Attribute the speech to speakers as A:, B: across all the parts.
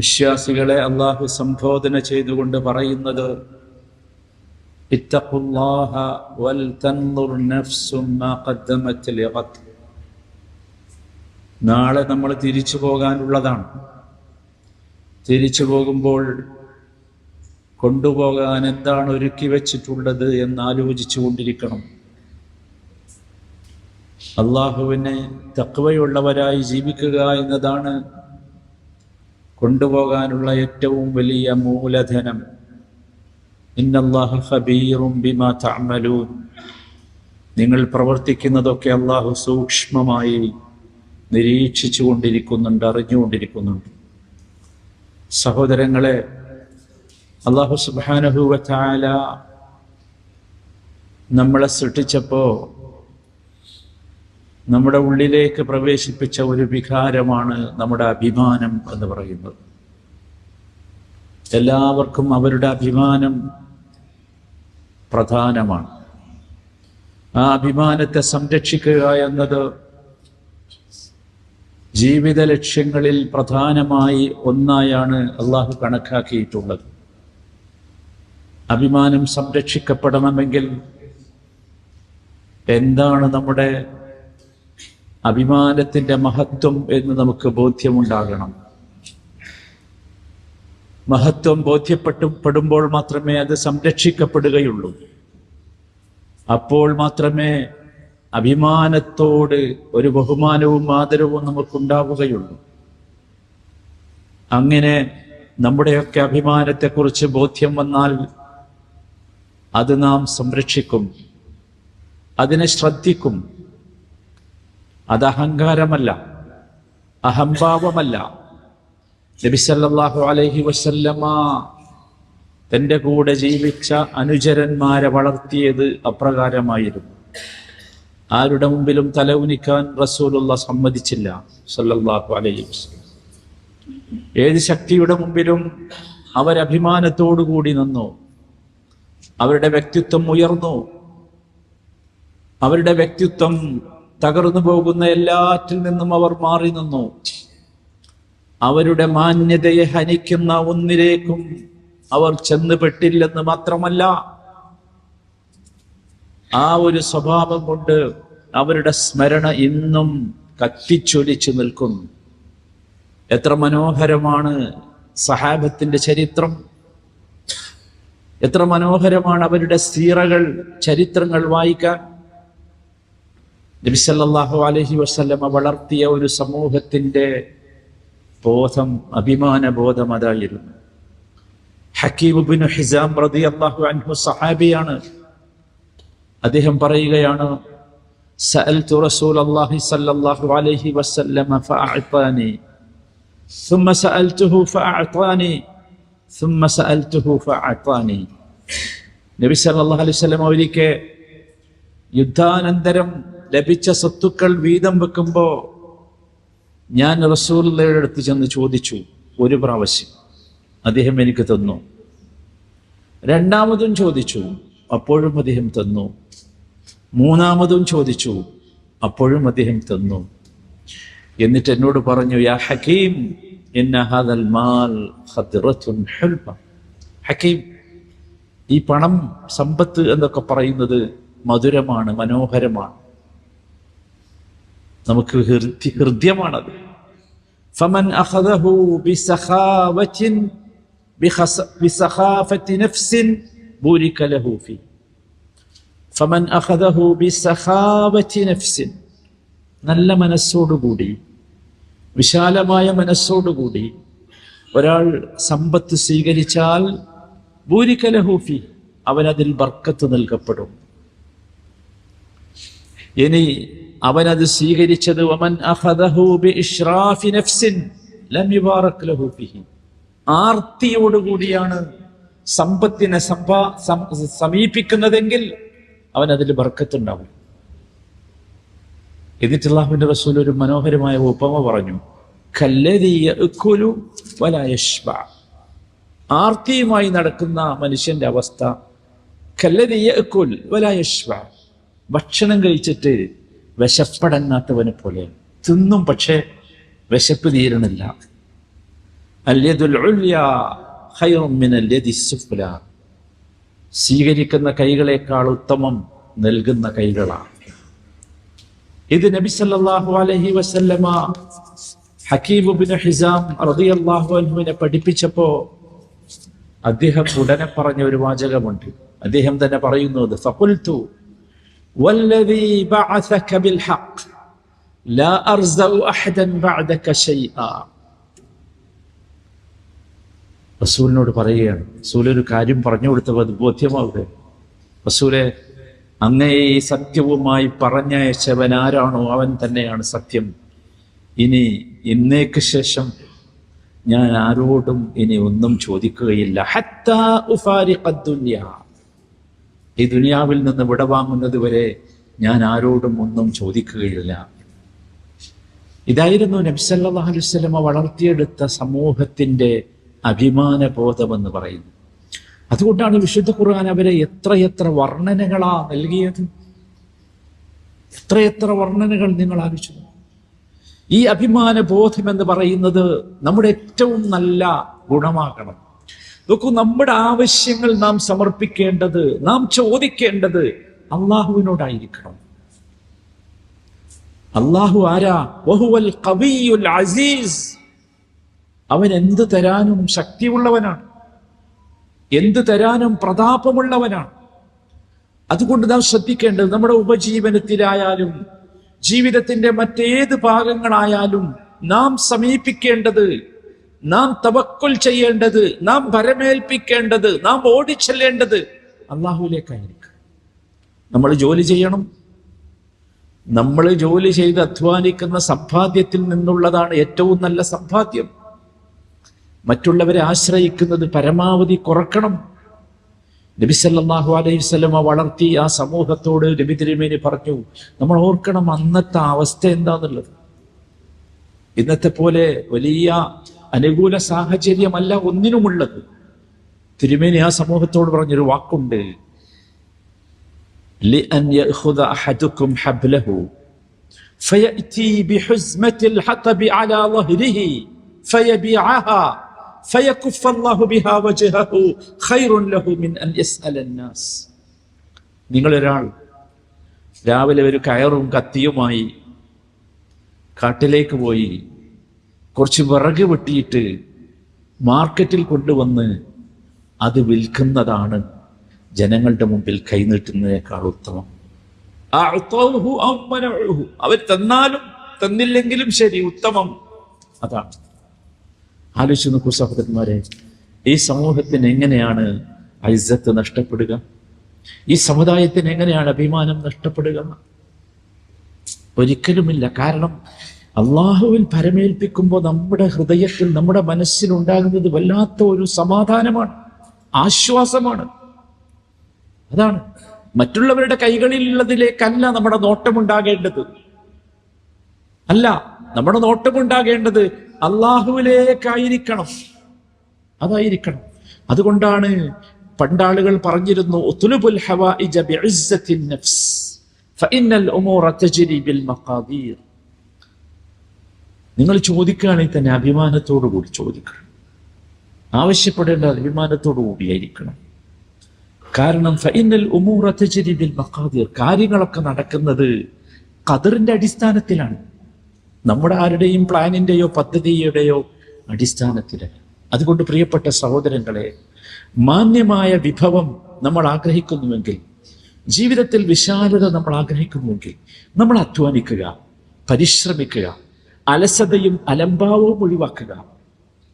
A: വിശ്വാസികളെ അള്ളാഹു സംബോധന ചെയ്തുകൊണ്ട് പറയുന്നത് നാളെ നമ്മൾ തിരിച്ചു പോകാനുള്ളതാണ്. തിരിച്ചു പോകുമ്പോൾ കൊണ്ടുപോകാൻ എന്താണ് ഒരുക്കി വെച്ചിട്ടുള്ളത് എന്ന് ആലോചിച്ചു കൊണ്ടിരിക്കണം. അള്ളാഹുവിനെ തക്വയുള്ളവരായി ജീവിക്കുക എന്നതാണ് കൊണ്ടുപോകാനുള്ള ഏറ്റവും വലിയ മൂലധനം. ഇന്നല്ലാഹു ബിമാ നിങ്ങൾ പ്രവർത്തിക്കുന്നതൊക്കെ അള്ളാഹു സൂക്ഷ്മമായി നിരീക്ഷിച്ചു കൊണ്ടിരിക്കുന്നുണ്ട് അറിഞ്ഞുകൊണ്ടിരിക്കുന്നുണ്ട്. സഹോദരങ്ങളെ അള്ളാഹു സുബാനഹുവല നമ്മളെ സൃഷ്ടിച്ചപ്പോൾ നമ്മുടെ ഉള്ളിലേക്ക് പ്രവേശിപ്പിച്ച ഒരു വികാരമാണ് നമ്മുടെ അഭിമാനം എന്ന് പറയുന്നത്. എല്ലാവർക്കും അവരുടെ അഭിമാനം പ്രധാനമാണ്. ആ അഭിമാനത്തെ സംരക്ഷിക്കുക എന്നത് ജീവിത ലക്ഷ്യങ്ങളിൽ പ്രധാനമായി ഒന്നായാണ് അള്ളാഹു കണക്കാക്കിയിട്ടുള്ളത്. അഭിമാനം സംരക്ഷിക്കപ്പെടണമെങ്കിൽ എന്താണ് നമ്മുടെ അഭിമാനത്തിന്റെ മഹത്വം എന്ന് നമുക്ക് ബോധ്യമുണ്ടാകണം. മഹത്വം ബോധ്യപ്പെട്ടു പെടുമ്പോൾ മാത്രമേ അത് സംരക്ഷിക്കപ്പെടുകയുള്ളൂ. അപ്പോൾ മാത്രമേ അഭിമാനത്തോട് ഒരു ബഹുമാനവും ആദരവും നമുക്കുണ്ടാവുകയുള്ളൂ. അങ്ങനെ നമ്മുടെയൊക്കെ അഭിമാനത്തെക്കുറിച്ച് ബോധ്യം വന്നാൽ അത് നാം സംരക്ഷിക്കും. അതിനെ ശ്രദ്ധിക്കും. അത് അഹങ്കാരമല്ല അഹംഭാവമല്ല. നബിസല്ലാഹു അലൈഹി വസല്ലമ തന്റെ കൂടെ ജീവിച്ച അനുചരന്മാരെ വളർത്തിയത് അപ്രകാരമായിരുന്നു. ആരുടെ മുമ്പിലും തല ഉനിക്കാൻ റസൂലുള്ള സമ്മതിച്ചില്ല സല്ലല്ലാഹു അലൈഹി വസ്ലം ഏത് ശക്തിയുടെ മുമ്പിലും അവരഭിമാനത്തോടു കൂടി നിന്നു. അവരുടെ വ്യക്തിത്വം ഉയർന്നു. അവരുടെ വ്യക്തിത്വം തകർന്നു പോകുന്ന എല്ലാറ്റിൽ നിന്നും അവർ മാറി നിന്നു. അവരുടെ മാന്യതയെ ഹനിക്കുന്ന ഒന്നിലേക്കും അവർ ചെന്നുപെട്ടില്ലെന്ന് മാത്രമല്ല ആ ഒരു സ്വഭാവം കൊണ്ട് അവരുടെ സ്മരണ ഇന്നും കത്തിച്ചൊലിച്ചു നിൽക്കുന്നു. എത്ര മനോഹരമാണ് സഹാബത്തിന്റെ ചരിത്രം. എത്ര മനോഹരമാണ് അവരുടെ സീറകൾ ചരിത്രങ്ങൾ വായിക്കാൻ. നബിസല്ലാഹു അലഹി വസ്ല്ലമ വളർത്തിയ ഒരു സമൂഹത്തിന്റെ ബോധം അഭിമാന ബോധം അതായിരുന്നു ഹക്കീബുബിൻ ഹിസാം റതി അള്ളാഹു അൻഹു സഹാബിയാണ് അദ്ദേഹം പറയുകയാണ് سألت رسول الله صلى الله عليه وسلم فأعطاني ثم سألته فأعطاني ثم سألته فأعطاني നബി സല്ലല്ലാഹു അലൈഹി വസല്ലം ഒരിക്കൽ യുദ്ധാനന്തരം ലഭിച്ച സ്വത്തുക്കൾ വീതം വെക്കുമ്പോൾ ഞാൻ റസൂലയുടെ അടുത്ത് ചെന്ന് ചോദിച്ചു ഒരു പ്രാവശ്യം. അദ്ദേഹം എനിക്ക് തന്നു. രണ്ടാമതും ചോദിച്ചു അപ്പോഴും അദ്ദേഹം തന്നു. മൂന്നാമതും ചോദിച്ചു അപ്പോഴും അദ്ദേഹം തന്നു. എന്നിട്ട് എന്നോട് പറഞ്ഞു യാ ഹക്കീം ഹക്കീം ഈ പണം സമ്പത്ത് എന്നൊക്കെ പറയുന്നത് മധുരമാണ് മനോഹരമാണ്. നമുക്ക് ഹൃദ്യ ഹൃദ്യമാണത്. ഫമൻ അഖദഹു ബിസഖാവത്തിൻ ബിസഖാഫത്തി ലഹു ഫമൻ അഖദഹു നല്ല മനസ്സോടുകൂടി വിശാലമായ മനസ്സോടുകൂടി ഒരാൾ സമ്പത്ത് സ്വീകരിച്ചാൽ ബൂരിക ലഹൂഫി അവനതിൽ ബർക്കത്ത് നൽകപ്പെടും. ഇനി അവനത് സ്വീകരിച്ചത് ഫിഹി ആർത്തിയോടുകൂടിയാണ് സമ്പത്തിനെ സമ്പാ സമീപിക്കുന്നതെങ്കിൽ അവൻ അതിൽ ബർക്കത്തുണ്ടാവും. എന്നിട്ട് റസൂൽ ഒരു മനോഹരമായ ഉപമ പറഞ്ഞു ആർത്തിയുമായി നടക്കുന്ന മനുഷ്യന്റെ അവസ്ഥ ഭക്ഷണം കഴിച്ചിട്ട് വിശപ്പടങ്ങാത്തവനെ പോലെ. തിന്നും പക്ഷേ വിശപ്പ് തീരണില്ല സ്വീകരിക്കുന്ന കൈകളേക്കാൾ ഉത്തമം നൽകുന്ന കൈകളാണ്. ഇത് നബി സല്ലാഹു അലഹി വസല്ലമ ഹക്കീം ബിൻ ഹിസാം റളിയല്ലാഹു അൻഹുവിനെ പഠിപ്പിച്ചപ്പോ അദ്ദേഹം ഉടനെ പറഞ്ഞ ഒരു വാചകമുണ്ട്. അദ്ദേഹം തന്നെ പറയുന്നത് ഫഖുൽതു വല്ലദീ بعثك بالحق لا أرزأ أحدا بعدك شيئا. റസൂലിനോട് പറയുകയാണ്. റസൂൽ കാര്യം പറഞ്ഞു കൊടുത്തപ്പോൾ അത് ബോധ്യമാവുക റസൂലെ അങ്ങേ ഈ സത്യവുമായി പറഞ്ഞയച്ചവൻ ആരാണോ അവൻ തന്നെയാണ് സത്യം. ഇനി ഇന്നേക്ക് ശേഷം ഞാൻ ആരോടും ഇനി ഒന്നും ചോദിക്കുകയില്ല. ഹത്താ ഉഫാരി ദുനിയ. ഈ ദുനിയാവിൽ നിന്ന് വിടവാങ്ങുന്നത് വരെ ഞാൻ ആരോടും ഒന്നും ചോദിക്കുകയില്ല. ഇതായിരുന്നു നബ്സല്ലാ അലുസല്ലമ വളർത്തിയെടുത്ത സമൂഹത്തിന്റെ അഭിമാന ബോധമെന്ന് പറയുന്നു. അതുകൊണ്ടാണ് വിശുദ്ധ ഖുർആൻ അവരെ എത്രയെത്ര വർണനകളാ നൽകിയത്. എത്രയെത്ര വർണനകൾ നിങ്ങൾ ആലോചിച്ചു ഈ അഭിമാന ബോധം എന്ന് പറയുന്നത് നമ്മുടെ ഏറ്റവും നല്ല ഗുണമാകണം. നോക്കൂ നമ്മുടെ ആവശ്യങ്ങൾ നാം സമർപ്പിക്കേണ്ടത് നാം ചോദിക്കേണ്ടത് അള്ളാഹുവിനോടായിരിക്കണം. അള്ളാഹു ആരാ? വഹുവൽ കവിയുൽ അസീസ്. അവൻ എന്ത് തരാനും ശക്തിയുള്ളവനാണ്. എന്ത് തരാനും പ്രതാപമുള്ളവനാണ്. അതുകൊണ്ട് നാം ശ്രദ്ധിക്കേണ്ടത് നമ്മുടെ ഉപജീവനത്തിലായാലും ജീവിതത്തിന്റെ മറ്റേത് ഭാഗങ്ങളായാലും നാം സമീപിക്കേണ്ടത് നാം തവക്കുൽ ചെയ്യേണ്ടത് നാം ഭരമേൽപ്പിക്കേണ്ടത് നാം ഓടിച്ചെല്ലേണ്ടത് അള്ളാഹുവിലേക്കായിരിക്കും. നമ്മൾ ജോലി ചെയ്യണം. നമ്മൾ ജോലി ചെയ്ത് അധ്വാനിക്കുന്ന സമ്പാദ്യത്തിൽ നിന്നുള്ളതാണ് ഏറ്റവും നല്ല സമ്പാദ്യം. മറ്റുള്ളവരെ ആശ്രയിക്കുന്നത് പരമാവധി കുറക്കണം. നബി സല്ലല്ലാഹു അലൈഹി വസല്ലമ വളർത്തി ആ സമൂഹത്തോട് നബി തിരുമേനി പറഞ്ഞു നമ്മൾ ഓർക്കണം അന്നത്തെ അവസ്ഥ എന്താന്നുള്ളത്. ഇന്നത്തെ പോലെ വലിയ അനുകൂല സാഹചര്യമല്ല ഒന്നിനുമുള്ളത്. തിരുമേനി ആ സമൂഹത്തോട് പറഞ്ഞൊരു വാക്കുണ്ട്. നിങ്ങളൊരാൾ രാവിലെ ഒരു കയറും കത്തിയുമായി കാട്ടിലേക്ക് പോയി കുറച്ച് വിറക് വെട്ടിയിട്ട് മാർക്കറ്റിൽ കൊണ്ടുവന്ന് അത് വിൽക്കുന്നതാണ് ജനങ്ങളുടെ മുമ്പിൽ കൈനീട്ടുന്നതിനേക്കാൾ ഉത്തമം. അവർ തന്നാലും തന്നില്ലെങ്കിലും ശരി ഉത്തമം. അതാണ്. ആലോചിച്ച് നോക്കൂ സഹോദരന്മാരെ ഈ സമൂഹത്തിന് എങ്ങനെയാണ് ഐസത്ത് നഷ്ടപ്പെടുക? ഈ സമുദായത്തിന് എങ്ങനെയാണ് അഭിമാനം നഷ്ടപ്പെടുക? ഒരിക്കലുമില്ല. കാരണം അള്ളാഹുവിൽ പരമേൽപ്പിക്കുമ്പോൾ നമ്മുടെ ഹൃദയത്തിൽ നമ്മുടെ മനസ്സിൽ ഉണ്ടാകുന്നത് വല്ലാത്ത ഒരു സമാധാനമാണ് ആശ്വാസമാണ്. അതാണ്. മറ്റുള്ളവരുടെ കൈകളിലുള്ളതിലേക്കല്ല നമ്മുടെ നോട്ടമുണ്ടാകേണ്ടത്. അല്ല നമ്മുടെ നോട്ടമുണ്ടാകേണ്ടത് അള്ളാഹുവിലേക്കായിരിക്കണം. അതായിരിക്കണം. അതുകൊണ്ടാണ് പണ്ടാളുകൾ പറഞ്ഞിരുന്നു "ഉത്ലുബുൽ ഹവായിജ ബിഇസ്സത്തിൻ നഫ്സ് ഫഇന്നൽ ബിൽ മഖാദീർ." നിങ്ങൾ ചോദിക്കുകയാണെങ്കിൽ തന്നെ അഭിമാനത്തോടു കൂടി ചോദിക്കണം. ആവശ്യപ്പെടേണ്ട അഭിമാനത്തോടു കൂടിയായിരിക്കണം കാരണം ഫൈനൽ ഉമൂറ തജ്രി ബിൽ മഖാദീർ കാര്യങ്ങളൊക്കെ നടക്കുന്നത് കതിറിന്റെ അടിസ്ഥാനത്തിലാണ്. നമ്മുടെ ആരുടെയും പ്ലാനിന്റെയോ പദ്ധതിയുടെയോ അടിസ്ഥാനത്തിലല്ല. അതുകൊണ്ട് പ്രിയപ്പെട്ട സഹോദരങ്ങളെ മാന്യമായ വിഭവം നമ്മൾ ആഗ്രഹിക്കുന്നുവെങ്കിൽ ജീവിതത്തിൽ വിശാലത നമ്മൾ ആഗ്രഹിക്കുന്നുവെങ്കിൽ നമ്മൾ അധ്വാനിക്കുക പരിശ്രമിക്കുക അലസതയും അലംഭാവവും ഒഴിവാക്കുക.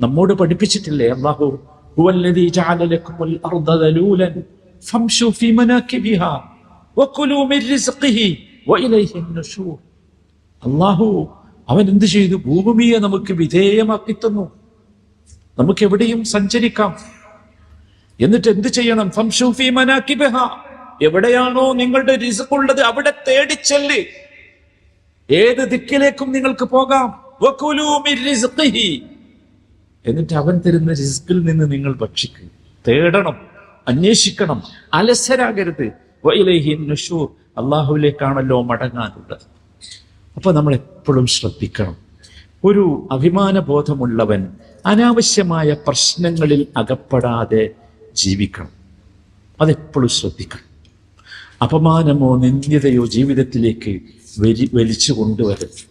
A: നമ്മോട് പഠിപ്പിച്ചിട്ടില്ലേ അള്ളാഹു അള്ളാഹു അവൻ എന്ത് ചെയ്തു? ഭൂമിയെ നമുക്ക് വിധേയമാക്കി തന്നു. നമുക്ക് എവിടെയും സഞ്ചരിക്കാം. എന്നിട്ട് എന്ത് ചെയ്യണം? എവിടെയാണോ നിങ്ങളുടെ റിസ്ക് ഉള്ളത് അവിടെ തേടിച്ചെല്ല്. ഏത് ദിക്കിലേക്കും നിങ്ങൾക്ക് പോകാം. എന്നിട്ട് അവൻ തരുന്ന റിസ്കിൽ നിന്ന് നിങ്ങൾ ഭക്ഷിക്കുക തേടണം. അന്വേഷിക്കണം. അലസരാകരുത്. അള്ളാഹുവിലേക്കാണല്ലോ മടങ്ങാനുള്ളത്. അപ്പൊ നമ്മൾ എപ്പോഴും ശ്രദ്ധിക്കണം. ഒരു അഭിമാന ബോധമുള്ളവൻ അനാവശ്യമായ പ്രശ്നങ്ങളിൽ അകപ്പെടാതെ ജീവിക്കണം. അതെപ്പോഴും ശ്രദ്ധിക്കണം. അപമാനമോ നിന്ദ്യതയോ ജീവിതത്തിലേക്ക് വലി വലിച്ചു കൊണ്ടുവരും.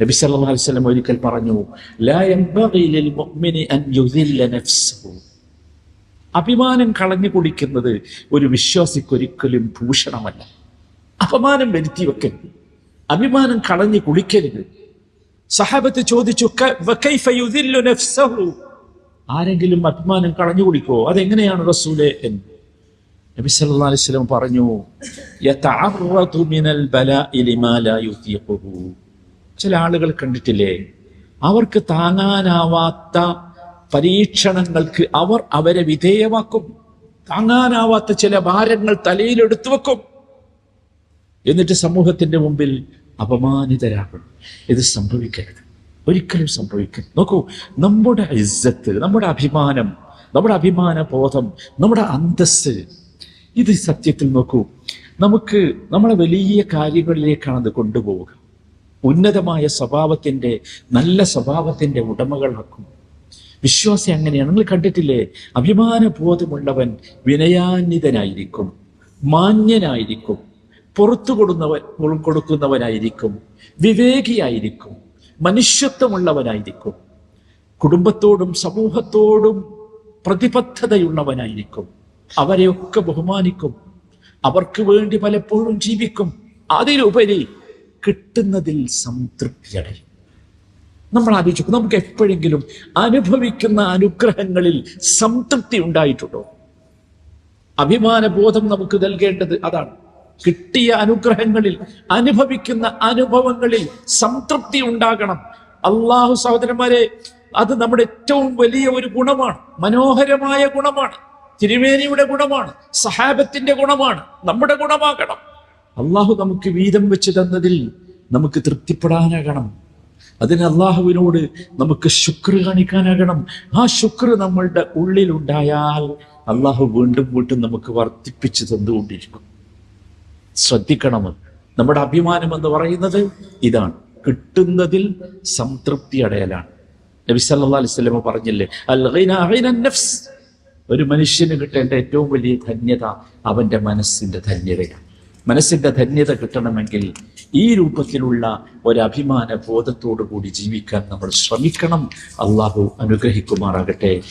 A: നബി സല്ലല്ലാഹു അലൈഹി വസല്ലം ഒരിക്കൽ പറഞ്ഞു ലാ യംബഗി ലിൽ മുഅ്മിനി അൻ നഫ്സഹു. അഭിമാനം കളഞ്ഞു കുടിക്കുന്നത് ഒരു വിശ്വാസിക്കൊരിക്കലും ഭൂഷണമല്ല. അപമാനം വരുത്തി വെക്കരുത്. അഭിമാനം കളഞ്ഞു കുടിക്കരുത്. സഹാബത്ത് ചോദിച്ചു വകൈഫ യുദില്ലു നഫ്സഹു?" ആരെങ്കിലും അഭിമാനം കളഞ്ഞു കുടിക്കോ അതെങ്ങനെയാണ് റസൂലെ എന്ന്. നബി സല്ലല്ലാഹു അലൈഹി വസല്ലം പറഞ്ഞു യതഅറദു മിനൽ ബലാഇ ലിമാ ലാ യുതീഖുഹു. ചില ആളുകൾ കണ്ടിട്ടില്ലേ? അവർക്ക് താങ്ങാനാവാത്ത പരീക്ഷണങ്ങൾക്ക് അവർ അവരെ വിധേയമാക്കും. താങ്ങാനാവാത്ത ചില ഭാരങ്ങൾ തലയിലെടുത്തു വെക്കും. എന്നിട്ട് സമൂഹത്തിന്റെ മുമ്പിൽ അപമാനിതരാകും ഇത് സംഭവിക്കരുത്. ഒരിക്കലും സംഭവിക്കരുത്. നോക്കൂ നമ്മുടെ ഇസ്സത്ത് നമ്മുടെ അഭിമാനം നമ്മുടെ അഭിമാന ബോധം നമ്മുടെ അന്തസ്സ് ഇത് സത്യത്തിൽ നോക്കൂ. നമുക്ക് നമ്മളെ വലിയ കാര്യങ്ങളിലേക്കാണ് അത് കൊണ്ടുപോവുക. ഉന്നതമായ സ്വഭാവത്തിന്റെ നല്ല സ്വഭാവത്തിന്റെ ഉടമകളാക്കും വിശ്വാസി അങ്ങനെയാണ്. നിങ്ങൾ കണ്ടിട്ടില്ലേ? അഭിമാന ബോധമുള്ളവൻ വിനയാന്വിതനായിരിക്കും. മാന്യനായിരിക്കും. പുറത്തു കൊടുന്നവൻ കൊടുക്കുന്നവനായിരിക്കും. വിവേകിയായിരിക്കും. മനുഷ്യത്വമുള്ളവനായിരിക്കും. കുടുംബത്തോടും സമൂഹത്തോടും പ്രതിബദ്ധതയുള്ളവനായിരിക്കും. അവരെയൊക്കെ ബഹുമാനിക്കും. അവർക്ക് വേണ്ടി പലപ്പോഴും ജീവിക്കും. അതിലുപരി കിട്ടുന്നതിൽ സംതൃപ്തി സംതൃപ്തിയടയും. നമ്മൾ ആലോചിക്കും നമുക്ക് എപ്പോഴെങ്കിലും അനുഭവിക്കുന്ന അനുഗ്രഹങ്ങളിൽ സംതൃപ്തി ഉണ്ടായിട്ടുണ്ടോ? അഭിമാന ബോധം നമുക്ക് നൽകേണ്ടത് അതാണ്. കിട്ടിയ അനുഗ്രഹങ്ങളിൽ അനുഭവിക്കുന്ന അനുഭവങ്ങളിൽ സംതൃപ്തി ഉണ്ടാകണം. അള്ളാഹു സഹോദരന്മാരെ അത് നമ്മുടെ ഏറ്റവും വലിയ ഒരു ഗുണമാണ്. മനോഹരമായ ഗുണമാണ്. തിരുവേനിയുടെ ഗുണമാണ് സഹാബത്തിന്റെ ഗുണമാണ് നമ്മുടെ ഗുണമാകണം. അള്ളാഹു നമുക്ക് വീതം വെച്ച് തന്നതിൽ നമുക്ക് തൃപ്തിപ്പെടാനാകണം. അതിന് അള്ളാഹുവിനോട് നമുക്ക് ശുക്ർ കാണിക്കാനാകണം. ആ ശുക്ർ നമ്മളുടെ ഉള്ളിലുണ്ടായാൽ അള്ളാഹു വീണ്ടും വീണ്ടും നമുക്ക് വർദ്ധിപ്പിച്ചു തന്നുകൊണ്ടിരിക്കും. ശ്രദ്ധിക്കണം. നമ്മുടെ അഭിമാനം എന്ന് പറയുന്നത് ഇതാണ്. കിട്ടുന്നതിൽ സംതൃപ്തി അടയലാണ്. നബി സല്ലാ അലൈഹി പറഞ്ഞില്ലേ അൽ നഫ്സ് ഒരു മനുഷ്യന് കിട്ടേണ്ട ഏറ്റവും വലിയ ധന്യത അവന്റെ മനസ്സിന്റെ ധന്യതയാണ്. മനസ്സിന്റെ ധന്യത കിട്ടണമെങ്കിൽ ഈ രൂപത്തിലുള്ള ഒരഭിമാന ബോധത്തോടു കൂടി ജീവിക്കാൻ നമ്മൾ ശ്രമിക്കണം. അള്ളാഹു അനുഗ്രഹിക്കുമാറാകട്ടെ.